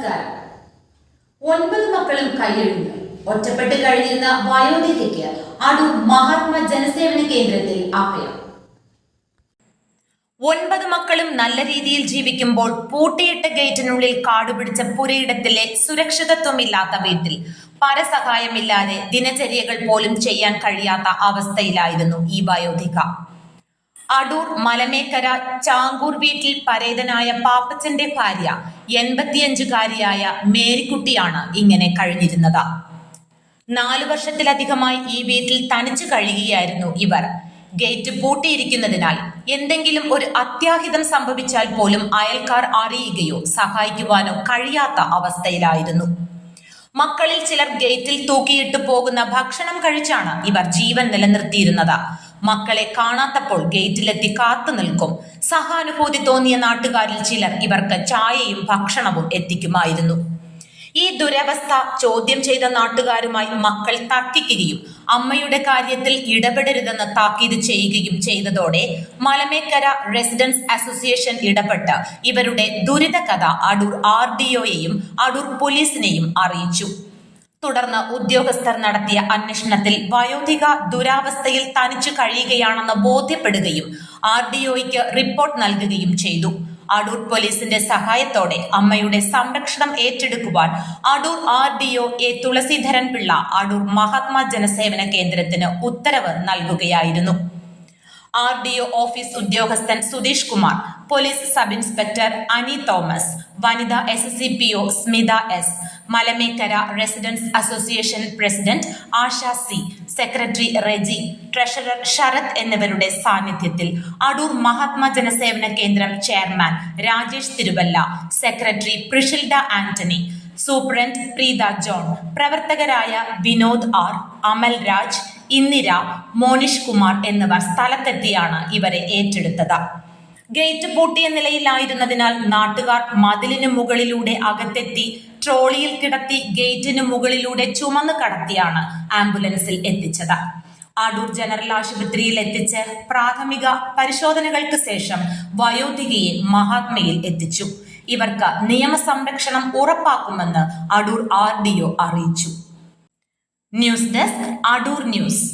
നമസ്കാരം ഒൻപത് മക്കളും കൈയൊഴിഞ്ഞു ഒറ്റപ്പെട്ട് കഴിഞ്ഞിരുന്ന വയോധികയ്ക്ക് അടൂർ മഹാത്മാ ജനസേവന കേന്ദ്രത്തിൽ അഭയം. ഒൻപത് മക്കളും നല്ല രീതിയിൽ ജീവിക്കുമ്പോൾ പൂട്ടിയിട്ട ഗേറ്റിനുള്ളിൽ കാടുപിടിച്ച പുരയിടത്തിലെ സുരക്ഷിതത്വമില്ലാത്ത വീട്ടിൽ പരസഹായമില്ലാതെ ദിനചര്യകൾ പോലും ചെയ്യാൻ കഴിയാത്ത അവസ്ഥയിലായിരുന്നു ഈ വയോധിക. അടൂർ മലമേക്കര ചാങ്കൂർ വീട്ടിൽ പരേതനായ പാപ്പച്ചന്റെ ഭാര്യ എൺപത്തിയഞ്ചുകാരിയായ മേരിക്കുട്ടിയാണ് ഇങ്ങനെ കഴിഞ്ഞിരുന്നത്. നാലു വർഷത്തിലധികമായി ഈ വീട്ടിൽ തനിച്ചു കഴിയുകയായിരുന്നു ഇവർ. ഗേറ്റ് പൂട്ടിയിരിക്കുന്നതിനാൽ എന്തെങ്കിലും ഒരു അത്യാഹിതം സംഭവിച്ചാൽ പോലും അയൽക്കാർ അറിയുകയോ സഹായിക്കുവാനോ കഴിയാത്ത അവസ്ഥയിലായിരുന്നു. മക്കളിൽ ചിലർ ഗേറ്റിൽ തൂക്കിയിട്ട് പോകുന്ന ഭക്ഷണം കഴിച്ചാണ് ഇവർ ജീവൻ നിലനിർത്തിയിരുന്നത്. മക്കളെ കാണാത്തപ്പോൾ ഗേറ്റിലെത്തി കാത്തു നിൽക്കും. സഹാനുഭൂതി തോന്നിയ നാട്ടുകാരിൽ ചിലർ ഇവർക്ക് ചായയും ഭക്ഷണവും എത്തിക്കുമായിരുന്നു. ഈ ദുരവസ്ഥ ചോദ്യം ചെയ്ത നാട്ടുകാരുമായി മക്കൾ തർക്കിക്കുകയും അമ്മയുടെ കാര്യത്തിൽ ഇടപെടരുതെന്ന് താക്കീത് ചെയ്യുകയും ചെയ്തതോടെ മലമേക്കര റെസിഡൻസ് അസോസിയേഷൻ ഇടപെട്ട് ഇവരുടെ ദുരിത കഥ അടൂർ ആർ ഡി ഒയെയും അടൂർ പോലീസിനെയും അറിയിച്ചു. തുടർന്ന് ഉദ്യോഗസ്ഥർ നടത്തിയ അന്വേഷണത്തിൽ വയോധിക ദുരാവസ്ഥയിൽ തനിച്ചു കഴിയുകയാണെന്ന് ബോധ്യപ്പെടുകയും ആർ ഡി ഒയ്ക്ക് റിപ്പോർട്ട് നൽകുകയും ചെയ്തു. അടൂർ പോലീസിന്റെ സഹായത്തോടെ അമ്മയുടെ സംരക്ഷണം ഏറ്റെടുക്കുവാൻ Adoor R D O A Thulaseedharan Pillai Adoor Mahatma Janasevana കേന്ദ്രത്തിന് ഉത്തരവ് നൽകുകയായിരുന്നു. ആർ ഡി ഒ ഓഫീസ് ഉദ്യോഗസ്ഥൻ Sudheesh Kumar police sub inspector Ani Thomas വനിതാ S C P O Smitha S Malamekkara residents association president Asha C secretary Reji treasurer Sarath എന്നിവരുടെ സാന്നിധ്യത്തിൽ അടൂർ മഹാത്മാ ജനസേവന കേന്ദ്രം chairman Rajesh Thiruvalla secretary Prishilda Antony superintendent Preetha John പ്രവർത്തകരായ Vinod R Amal Raj Indira Monish Kumar എന്നിവർ സ്ഥലത്തെത്തിയാണ് ഇവരെ ഏറ്റെടുത്തത്. Gate പൂട്ടിയ നിലയിലായിരുന്നതിനാൽ നാട്ടുകാർ മതിലിന് മുകളിലൂടെ അകത്തെത്തി ട്രോളിയിൽ കിടത്തി ഗേറ്റിന് മുകളിലൂടെ ചുമന്ന് കടത്തിയാണ് ആംബുലൻസിൽ എത്തിച്ചത്. അടൂർ ജനറൽ ആശുപത്രിയിൽ എത്തിച്ച് പ്രാഥമിക പരിശോധനകൾക്ക് ശേഷം വയോധികയെ മഹാത്മയിൽ എത്തിച്ചു. ഇവർക്ക് നിയമസംരക്ഷണം ഉറപ്പാക്കുമെന്ന് അടൂർ ആർ ഡി ഒ അറിയിച്ചു. News desk Adoor news.